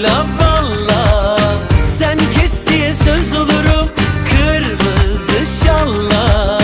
Leyla valla. Sen kes diye söz olurum Kırmızı şalla.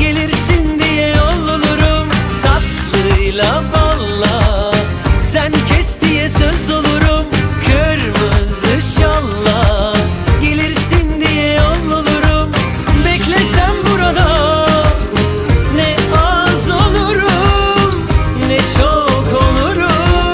Gelirsin diye yol olurum Tatlıyla valla. Sen kes diye söz olurum.